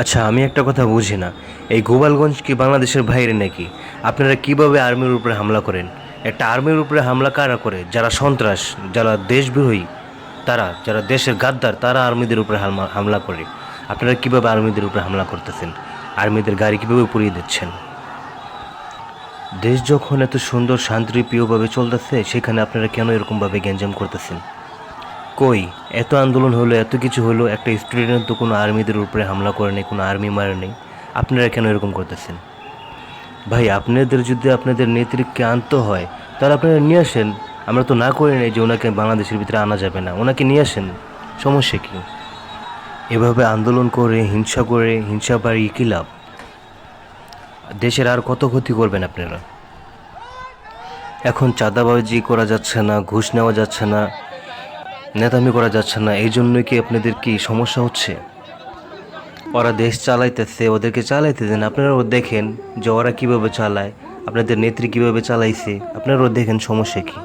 আচ্ছা আমি একটা কথা বুঝি না। এই গোপালগঞ্জ কি বাংলাদেশের বাইরে নাকি? আপনারা কীভাবে আর্মির উপরে হামলা করেন? একটা আর্মির উপরে হামলা কারা করে? যারা সন্ত্রাস, যারা দেশবিরোহী তারা, যারা দেশের গাদ্দার, তারা আর্মিদের উপরে হামলা করে। আপনারা কীভাবে আর্মিদের উপরে হামলা করতেছেন? আর্মিদের গাড়ি কীভাবে পুড়িয়ে দিচ্ছেন? দেশ যখন এত সুন্দর, শান্তিপ্রিয়ভাবে চলতেছে, সেখানে আপনারা কেন এরকমভাবে গ্যাঞ্জাম করতেছেন? কই? এত আন্দোলন হলো, এত কিছু হলো, একটা স্টুডেন্ট তো কোনো আর্মিদের উপরে হামলা করে নেই, কোনো আর্মি মারে নেই। আপনারা কেন এরকম করতেছেন? ভাই, আপনাদের যদি আপনাদের নেতৃত্বকে আনতে হয়, তাহলে আপনারা নিয়ে আসেন। আমরা তো না করে নেই যে ওনাকে বাংলাদেশের ভিতরে আনা যাবে না। ওনাকে নিয়ে আসেন। সমস্যা কী? এভাবে আন্দোলন করে, হিংসা করে, হিংসা বাড়িয়ে কী লাভ? দেশের আর কত ক্ষতি করবেন আপনারা? এখন চাঁদাবাজি করা যাচ্ছে না, ঘুষ নেওয়া যাচ্ছে না নেতামি করা যাচ্ছে না, এই জন্যই কি আপনাদের কি সমস্যা হচ্ছে? ওরা দেশ চালাইতেছে, ওদেরকে চালাইতে দেন। আপনারাও দেখেন যে ওরা কীভাবে চালায়, আপনাদের নেত্রী কীভাবে চালাইছে, আপনারাও দেখেন সমস্যা কী।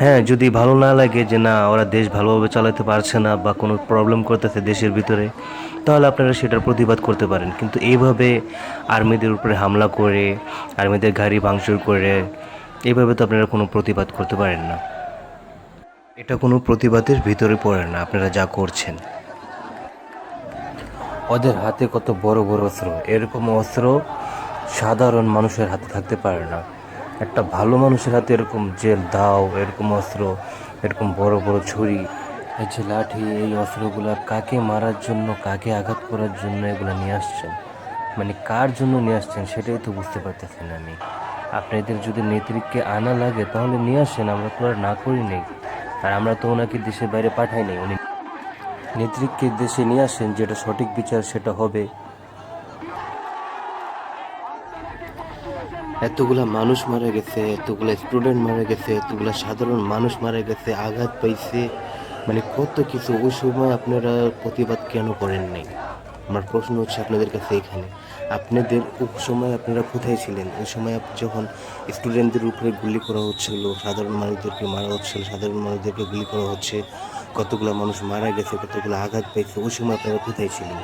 হ্যাঁ যদি ভালো না লাগে যে না, ওরা দেশ ভালোভাবে চালাতে পারছে না বা কোনো প্রবলেম করতেছে দেশের ভিতরে, তাহলে আপনারা সেটার প্রতিবাদ করতে পারেন। কিন্তু এইভাবে আর্মিদের উপরে হামলা করে, আর্মিদের গাড়ি ভাঙচুর করে, এইভাবে তো আপনারা কোনো প্রতিবাদ করতে পারেন না। এটা কোনো প্রতিবাদের ভিতরে পড়ে না, আপনারা যা করছেন। ওদের হাতে কত বড় বড় অস্ত্র, এরকম অস্ত্র সাধারণ মানুষের হাতে থাকতে পারে না। একটা ভালো মানুষের হাতে এরকম জেল, দাও, এরকম অস্ত্র, এরকম বড় বড় ছুরি, এই যে লাঠি, এই অস্ত্রগুলা কাকে মারার জন্য, কাকে আঘাত করার জন্য এগুলো নিয়ে আসছেন? মানে কার জন্য নিয়ে আসছেন সেটাই তো বুঝতে পারতেছেন আমি। আপনাদের যদি নেতৃত্বকে আনা লাগে, তাহলে নিয়ে আসেন, আমরা তো আর না করি নেই। আর আমরা তো ওনাকে দেশের বাইরে পাঠাই নাই। উনি নেতৃত্বকে দেশে নিয়ে আসেন, যেটা সঠিক বিচার সেটা হবে। এতগুলা মানুষ মারা গেছে, এতগুলা স্টুডেন্ট মারা গেছে, এতগুলা সাধারণ মানুষ মারা গেছে, আঘাত পাইছে। মানে কত কিছু, ওই সময় আপনারা প্রতিবাদ কেন করেননি আমার প্রশ্ন হচ্ছে আপনাদের কাছে এখানে। আপনাদের সময় আপনারা কোথায় ছিলেন? ওই সময় যখন স্টুডেন্টদের উপরে গুলি করা হচ্ছিল, সাধারণ মানুষদেরকে মারা হচ্ছিল, সাধারণ মানুষদেরকে গুলি করা হচ্ছে, কতগুলো মানুষ মারা গেছে, কতগুলো আঘাত পেয়েছে, ওই সময় আপনারা কোথায় ছিলেন?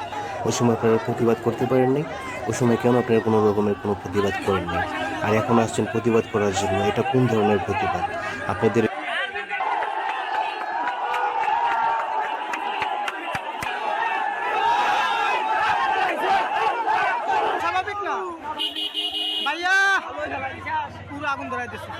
ওই সময় আপনারা প্রতিবাদ করতে পারেননি ওই সময় কেন আপনারা কোনো রকমের কোনো প্রতিবাদ করেননি আর এখন আসছেন প্রতিবাদ করার জন্য, এটা কোন ধরনের প্রতিবাদ? আপনাদের পুরো আগুন ধরাই দিচ্ছে